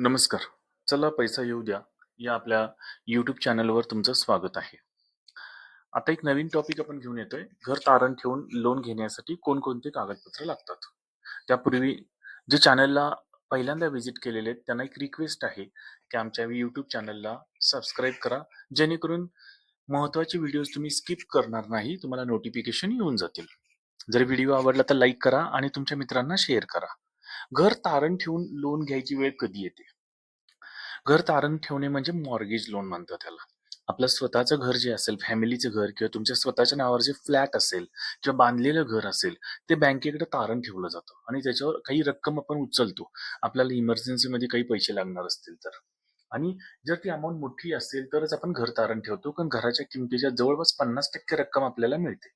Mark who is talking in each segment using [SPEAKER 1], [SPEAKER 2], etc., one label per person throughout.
[SPEAKER 1] नमस्कार. चला पैसा येऊ द्या, या आपल्या यूट्यूब चॅनलवर तुमचं स्वागत आहे. आता एक नवीन टॉपिक आपण घेऊन येतोय. घर तारण ठेवून लोन घेण्यासाठी कोणकोणते कागदपत्र लागतात? त्यापूर्वी जे चॅनलला पहिल्यांदा व्हिजिट केलेले आहेत, त्यांना एक रिक्वेस्ट आहे, की आमच्या यूट्यूब चॅनलला सबस्क्राईब करा. जेणेकरून महत्त्वाचे व्हिडिओज तुम्ही स्किप करणार नाही. तुम्हाला नोटिफिकेशन येऊन जातील. जर व्हिडिओ आवडला तर लाईक करा आणि तुमच्या मित्रांना शेअर करा. घर तारण ठेवून लोन घ्यायची वेळ कधी येते? घर तारण ठेवणे म्हणजे मॉर्गेज लोन म्हणतात त्याला. आपलं स्वतःचं घर जे असेल, फॅमिलीचं घर किंवा तुमच्या स्वतःच्या नावावर जे फ्लॅट असेल किंवा बांधलेलं घर असेल, ते बँकेकडे तारण ठेवलं जातं आणि त्याच्यावर काही रक्कम आपण उचलतो. आपल्याला इमर्जन्सीमध्ये काही पैसे लागणार असतील तर. आणि जर ती अमाऊंट मोठी असेल तरच आपण घर तारण ठेवतो. कारण घराच्या किमतीच्या जवळपास 50% रक्कम आपल्याला मिळते.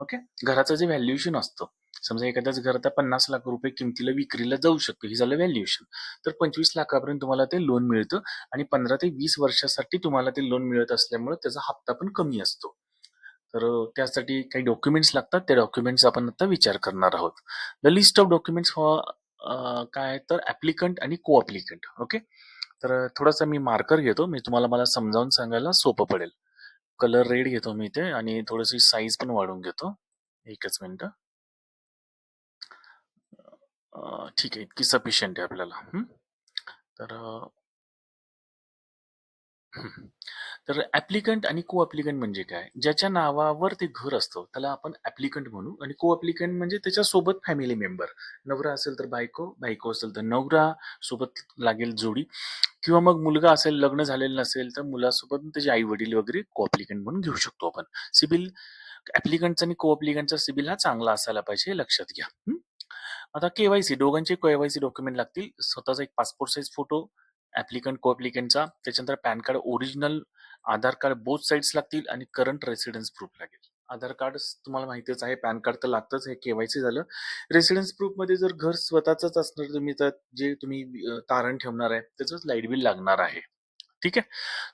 [SPEAKER 1] ओके. घराचं जे व्हॅल्युएशन असतं, समजा एखाद्याच घर आता पन्नास लाख रुपये किमतीला विक्रीला जाऊ शकतं. हे झालं व्हॅल्युएशन. तर 25 लाखापर्यंत तुम्हाला ते लोन मिळतं आणि 15 ते वीस वर्षासाठी तुम्हाला ते लोन मिळत असल्यामुळे त्याचा हप्ता पण कमी असतो. तर त्यासाठी काही डॉक्युमेंट्स लागतात. त्या डॉक्युमेंट्स आपण आता विचार करणार आहोत. द लिस्ट ऑफ डॉक्युमेंट्स काय तर ॲप्लिकंट आणि को ॲप्लिकंट. ओके. तर थोडासा मी मार्कर घेतो. मी तुम्हाला मला समजावून सांगायला सोपं पडेल. कलर रेड घेतो मी इथे आणि थोडीशी साईज पण वाढवून घेतो. एकच मिनिट ठीक आहे. इतकी सफिशियंट आहे आपल्याला. तर तर ॲप्लिकंट आणि को ॲप्लिकंट म्हणजे काय? ज्याच्या नावावर ते घर असतं त्याला आपण ॲप्लिकंट म्हणू आणि को ॲप्लिकंट म्हणजे त्याच्यासोबत फॅमिली मेंबर. नवरा असेल तर बायको, बायको असेल तर नवरा, सोबत लागेल जोडी किंवा मग मुलगा असेल, लग्न झालेलं नसेल तर मुलासोबत त्याचे आई-वडील वगैरे को ॲप्लिकंट म्हणून घेऊ शकतो आपण. सिबिल ॲप्लिकंटचा आणि को ॲप्लिकंटचा सिबिल हा चांगला असायला पाहिजे लक्षात घ्या. आता केवायसी दोघांचे केवायसी डॉक्युमेंट लागतील. स्वतःचा एक पासपोर्ट साईज फोटो, ॲप्लिकंट, को ॲप्लिकंटचा, त्याच्यानंतर PAN card original, Aadhaar card both sides लागतील आणि करंट रेसिडन्स प्रूफ लागेल. आधार कार्ड तुम्हाला माहितीच आहे, पॅन कार्ड तर लागतंच. हे केवायसी झालं. रेसिडन्स प्रूफमध्ये जर घर स्वतःचंच असणार तुम्ही तर जे तुम्ही तारण ठेवणार आहे त्याचंच लाइट बिल लागणार आहे. ठीक आहे.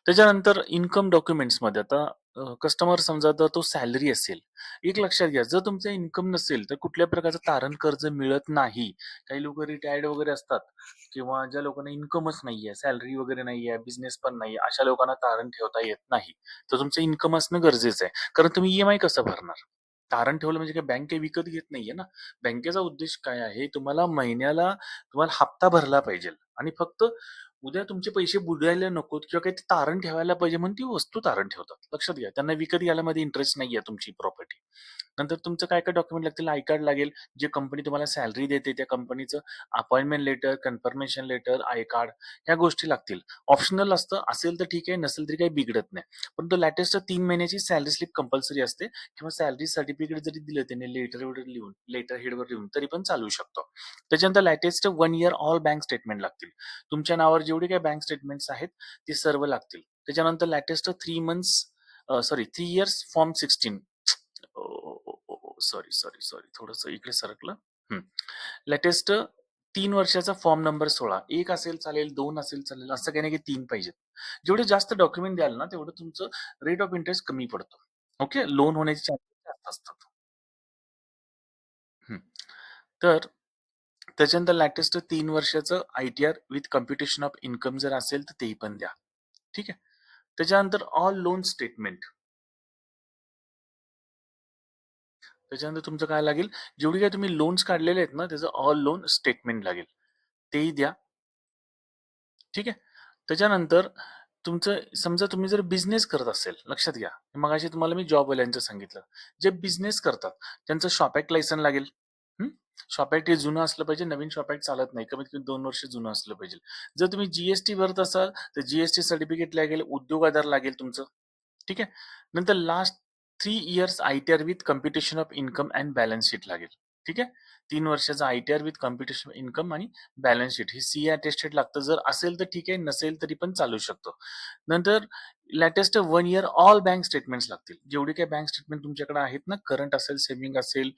[SPEAKER 1] त्याच्यानंतर इन्कम डॉक्युमेंट्समध्ये आता अ, कस्टमर समजा तर तो सॅलरी असेल. एक लक्षात घ्या, जर तुमचं इन्कम नसेल तर कुठल्या प्रकारचं तारण कर्ज मिळत नाही. काही लोकं रिटायर्ड वगैरे असतात किंवा ज्या लोकांना इन्कमच नाहीये, सॅलरी वगैरे नाहीये, बिझनेस पण नाहीये, अशा लोकांना तारण ठेवता येत नाही. तर तुमचं इन्कम असणं गरजेचं आहे. कारण तुम्ही ई-एम-आय कसं भरणार? तारण ठेवलं म्हणजे काय बँक काही विकत घेत नाहीये ना. बँकेचा उद्देश काय आहे? तुम्हाला महिन्याला तुम्हाला हप्ता भरला पाहिजेल आणि फक्त उद्या तुमचे पैसे बुडायला नकोत किंवा काही ते तारण ठेवायला पाहिजे म्हणून ती वस्तू तारण ठेवतात. लक्षात घ्या. त्यांना विकत घ्यायलामध्ये इंटरेस्ट नाहीये तुमची प्रॉपर्टी. नंतर तुमचं काय-काय डॉक्युमेंट लागतील? आय कार्ड लागेल. जे कंपनी तुम्हाला सॅलरी देते त्या कंपनीचं appointment letter, confirmation letter, I card ह्या गोष्टी लागतील. ऑप्शनल असतं. असेल तर ठीक आहे, नसेल तरी काही बिघडत नाही. परंतु लॅटेस्ट तीन महिन्याची सॅलरी स्लिप कंपल्सरी असते किंवा सॅलरी सर्टिफिकेट जरी दिलं त्याने लेटर लेटरवर लिहून, लेटर हेडवर लिहून तरी पण चालू शकतो त्याच्यानंतर latest one year all bank statement लागतील. तुमच्या नावावर जेवढे काही बँक स्टेटमेंट्स आहेत ते सर्व लागतील. त्याच्यानंतर latest three months sorry three years form sixteen sorry, sorry, sorry थोडंसं इकडे सरकलं. लेटेस्ट तीन वर्षाचा फॉर्म नंबर 16 1 असेल चालेल, दोन असेल चालेल, असं काही नाही की तीन पाहिजेत. जेवढे जास्त डॉक्युमेंट द्याल ना, तेवढं तुमचं रेट ऑफ इंटरेस्ट कमी पडतो. ओके. लोन होण्याचे चान्सेस जास्त असतात. तर त्याच्यानंतर लॅटेस्ट तीन वर्षाचं ITR with computation of income जर असेल तर तेही पण द्या. ठीक आहे. त्याच्यानंतर ऑल लोन स्टेटमेंट. त्याच्यानंतर तुमचं काय लागेल? जेवढी काही तुम्ही लोन्स काढलेले आहेत ना, त्याचं ऑल लोन स्टेटमेंट लागेल. तेही द्या. ठीक आहे. त्याच्यानंतर तुमचं समजा तुम्ही जर बिझनेस करत असेल, लक्षात घ्या. मगाशी तुम्हाला मी जॉबवाल्यांचं सांगितलं. जे बिझनेस करतात त्यांचं शॉप ॲक्ट लायसन लागेल. शॉप ॲक्ट हे जुनं असलं पाहिजे. नवीन शॉप ॲक्ट चालत नाही. कमीत कमी दोन वर्ष जुनं असलं पाहिजे. जर तुम्ही जी भरत असाल तर जी सर्टिफिकेट लागेल, उद्योग आधार लागेल तुमचं. ठीक आहे. नंतर last three years ITR with computation of income and balance sheet लागेल. ठीक आहे. तीन वर्षाचा आय-टी-आर विथ कम्प्युटेशन इन्कम आणि बॅलन्स शीट हे सी अटेस्टेड लागतं. जर असेल तर ठीक आहे, नसेल तरी पण चालू शकतं. नंतर latest one year all bank statements लागतील. जेवढे काही बँक स्टेटमेंट तुमच्याकडे आहेत ना, करंट असेल, सेव्हिंग असेल,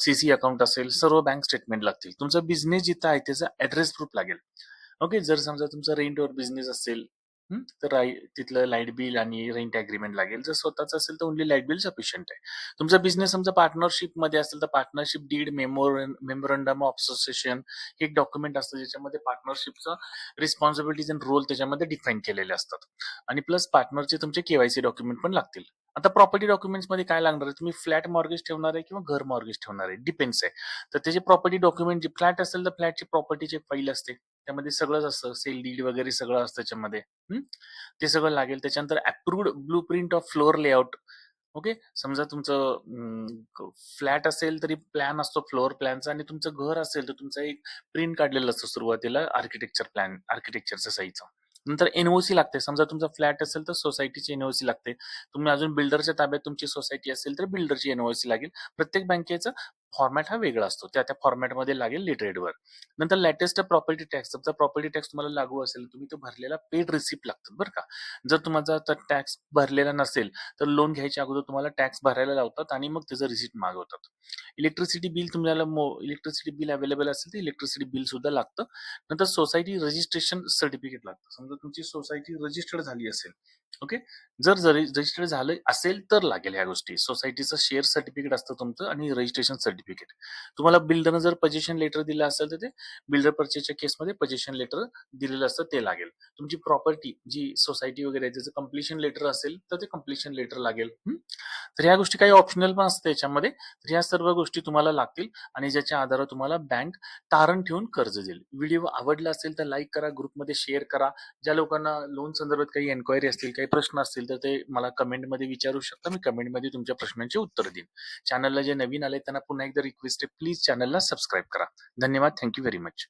[SPEAKER 1] सीसी सी अकाउंट असेल, सर्व बँक स्टेटमेंट लागतील. तुमचा बिझनेस जिथं आहे त्याचा ऍड्रेस प्रूफ लागेल. ओके. जर समजा तुमचा रेंटवर बिझनेस असेल हं. तर राई तिथलं लाइट बिल आणि रेंट अग्रीमेंट लागेल. जर स्वतःचं असेल तर ओन्ली लाइट बिल सफिशियंट आहे. तुमचा बिझनेस समजा पार्टनरशिपमध्ये असेल तर partnership deed, memorandum of association हे एक डॉक्युमेंट असतं ज्याच्यामध्ये पार्टनरशिपचा रिस्पॉन्सिबिलिटीज अँड रोल त्याच्यामध्ये डिफाईन केलेले असतात. आणि प्लस पार्टनरचे तुमचे के-वाय-सी डॉक्युमेंट पण लागतील. आता प्रॉपर्टी डॉक्युमेंट्समध्ये काय लागणार आहे? तुम्ही फ्लॅट मॉर्गेज ठेवणार आहे किंवा घर मॉर्गेज ठेवणार आहे? डिपेंड्स आहे. तर त्याचे प्रॉपर्टी डॉक्युमेंट जे फ्लॅट असेल तर फ्लॅटची प्रॉपर्टीची एक फाईल असते. त्यामध्ये सगळंच असतं. सेल डीड वगैरे सगळं असतं त्याच्यामध्ये. ते सगळं लागेल. त्याच्यानंतर approved blueprint of floor layout. Okay. समजा तुमचं फ्लॅट असेल तरी प्लॅन असतो फ्लोअर प्लॅनचा आणि तुमचं घर असेल तर तुमचा एक प्रिंट काढलेलं असतं सुरुवातीला आर्किटेक्चर प्लॅन आर्किटेक्चरच्या सहीचं. नंतर एन ओसी लागते. समजा तुमचा फ्लॅट असेल तर सोसायटीची एन-ओ-सी लागते. तुम्ही अजून बिल्डरच्या ताब्यात तुमची सोसायटी असेल तर बिल्डरची एनओसी लागेल. प्रत्येक बँकेचं फॉर्मॅट हा वेगळा असतो. त्या त्या फॉर्मॅटमध्ये लागेल लिटरेटवर नंतर लेटेस्ट प्रॉपर्टी टॅक्स. तुमचा प्रॉपर्टी टॅक्स तुम्हाला लागू असेल, तुम्ही तो भरलेला पेड रिसिप्ट लागतात बरं का. जर तुमचा टॅक्स भरलेला नसेल, तर लोन घ्यायच्या अगोदर तुम्हाला टॅक्स भरायला लावतात आणि मग त्याचं रिसिप्ट मागवतात. इलेक्ट्रिसिटी बिल तुम्हाला इलेक्ट्रिसिटी बिल अवेलेबल असेल तर इलेक्ट्रिसिटी बिल सुद्धा लागतं. नंतर सोसायटी रजिस्ट्रेशन सर्टिफिकेट लागतं. समजा तुमची सोसायटी रजिस्टर्ड झाली असेल. ओके. जर रजिस्टर्ड झालं असेल तर लागेल ह्या गोष्टी. सोसायटीचं शेअर सर्टिफिकेट असतं तुमचं आणि रजिस्ट्रेशन सर्टिफिकेट. तुम्हाला बिल्डरनं जर पजेशन लेटर दिलं असेल तर ते बिल्डर परचेसच्या केसमध्ये पजेशन लेटर दिलेलं असतं ते लागेल. तुमची प्रॉपर्टी जी सोसायटी वगैरे आहे त्याचं कम्प्लिशन लेटर असेल तर ते कम्प्लिशन लेटर लागेल. तर ह्या गोष्टी काही ऑप्शनल पण असतं याच्यामध्ये. तर ह्या सर्व गोष्टी तुम्हाला लागतील आणि ज्याच्या आधारावर तुम्हाला बँक तारण ठेवून कर्ज देईल. व्हिडिओ आवडला असेल तर लाईक करा, ग्रुपमध्ये शेअर करा. ज्या लोकांना लोन संदर्भात काही एन्क्वायरी असतील, काही प्रश्न असतील तर ते मला कमेंटमध्ये विचारू शकता. मी कमेंटमध्ये तुमच्या प्रश्नांची उत्तर देईन. चॅनलला जे नवीन आले त्यांना पुन्हा एकदा रिक्वेस्ट आहे प्लीज चॅनलला सबस्क्राईब करा. धन्यवाद. Thank you very much.